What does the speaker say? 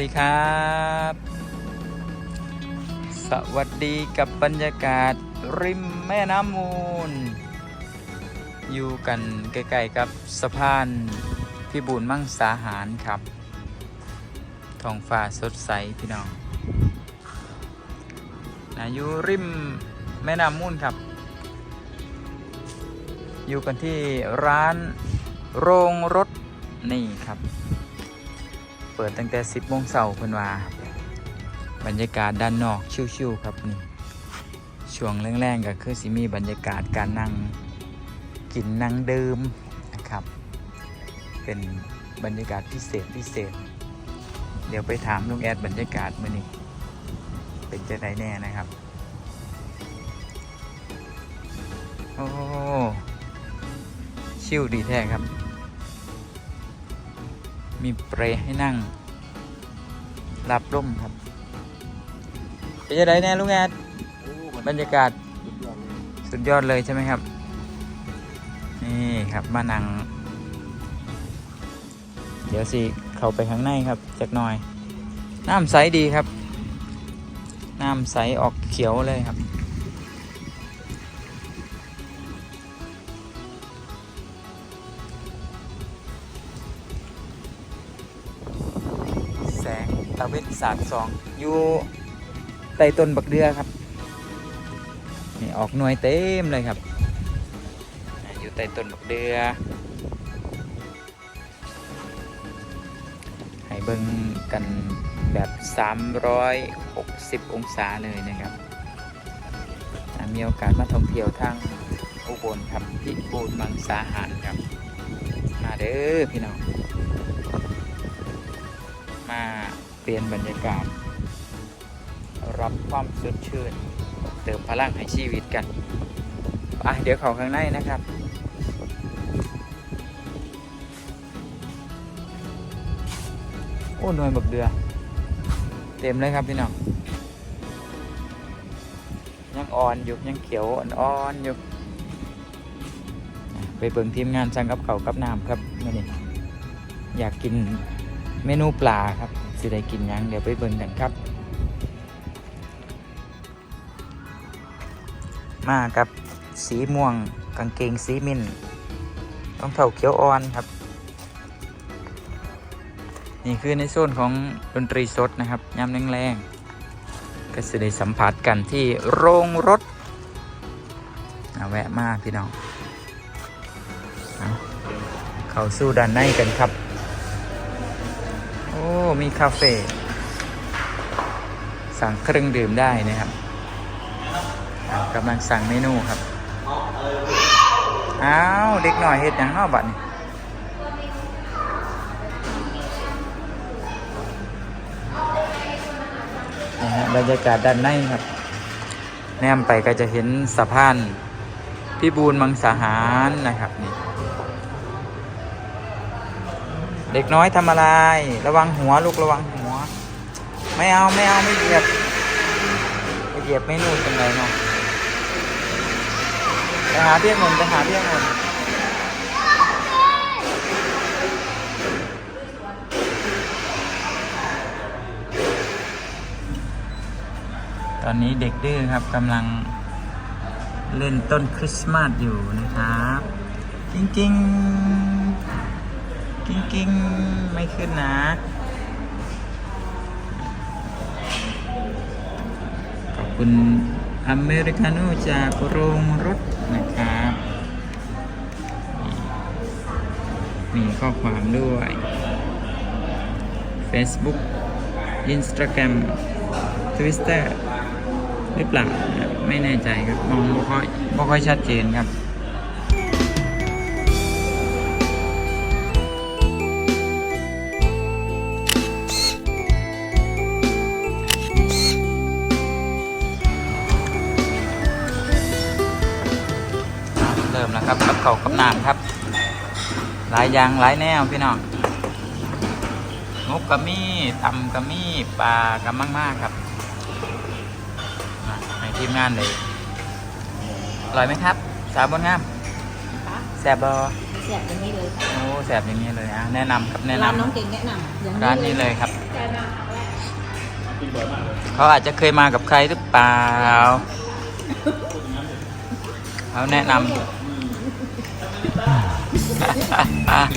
ดีครับ สวัสดีกับบรรยากาศริมแม่น้ำมูล อยู่กันใกล้ๆกับสะพานพิบูลมั่งสาหารครับท้องฟ้าสดใสพี่น้องนะอยู่ริมแม่น้ำมูลครับ อยู่กันที่ร้านโรงรถนี่ครับ เปิดตั้งแต่ 10โมงเช้าเพิ่นว่า บรรยากาศด้านนอกชิวๆครับนี่ช่วงแรงๆก็คือสิมีบรรยากาศการนั่งกินนั่งดื่มนะครับ เป็นบรรยากาศพิเศษพิเศษ เดี๋ยวไปถามลุงแอดบรรยากาศมื้อนี้เป็นจะได้แน่นะครับ โอ้ชิวดีแท้ครับ มีเปรให้นั่งรับร่มครับเป็นจะได้แน่ลุงแอดบรรยากาศสุดยอดเลยใช่ไหมครับ นี่ครับมานั่ง เดี๋ยวสิเข้าไปข้างในครับจักหน่อย น้ำใสดีครับ น้ำใสออกเขียวเลยครับ ตะเวนสาดสองอยู่ใต้ต้นบักเดือครับนี่ออกหน่วยเต็มเลยครับ อยู่ใต้ต้นบักเดือให้เบิ่งกันแบบ 360 องศาเลยนะครับ มีโอกาสมาท่องเที่ยวทางอุบลครับพิบูลมังสาหารครับ มาเด้อพี่น้อง มา ปลี่ยนบรรยากาศ รับความสดชื่น เติมพลังให้ชีวิตกันอะเดี๋ยวเข้าข้างในนะครับโอ้หน่วยบักเดือ เต็มเลยครับพี่น้องยังอ่อนอยู่ยังเขียวอ่อนๆอยู่ ไปเบิ่งทีมงานสั่งกับเขากับน้ำครับนี้อยากกินเมนูปลาครับ สิได้กินยังเดี๋ยวไปเบิ่งกันครับ มากับสีม่วงกางเกงสีมินรองเท้าเขียวอ่อนครับ นี่คือในโซนของดนตรีสดนะครับยามแรงๆก็จะได้สัมผัสกันที่โรงรถแวะมากพี่น้อง เข้าสู่ด้านในกันครับ อ้มีคาเฟ่สั่งเครื่องดื่มได้นะครับกำลังสั่งเมนูครับอ้าวเด็กหน่อยเฮ็ดหยังเนอบัดนี้นะฮะบรรยากาศด้านในครับ แนมไปก็จะเห็นสะพานพิบูลมังสาหารนะครับนี่ เด็กน้อยทำอะไร ระวังหัวลูกระวังหัว ไม่เอาไม่เอาไม่เหยียบไม่เหยียบไม่นู่นเป็นไรเนาะไปหาเพียงหนไปหาเพียงหนตอนนี้เด็กดื้อครับกำลังเล่นต้นคริสต์มาสอยู่นะครับกิ้งกิ้ง กิ้งกิ้งไม่ขึ้นนะขอบคุณอเมริกาโน่จากโรงรถนะครับ มีข้อความด้วย Facebook Instagram Twitter หรือเปล่าไม่แน่ใจครับ มองไม่ค่อยไม่ค่อยชัดเจนครับ ครับกับเขาวกับน้ำครับ หลายอย่างหลายแนวพี่น้องงบกระมี่ตำกระมี่ปลากระมังมากครับอะให้ทีมงานเลยอร่อยไหมครับ สาวบนงามคะแสบบอเสียบอย่างนี้เลยค่ะโอ้แสบอย่างนี้เลยอะแนะนำครับแนะนร้านน้องเก่งแนะนำอย่างำร้านนี้เลยครับใช่ไหมกินบ่อยมากเลยเขาอาจจะเคยมากับใครหรือเปล่าเขาแนะนำ 啊哈哈哈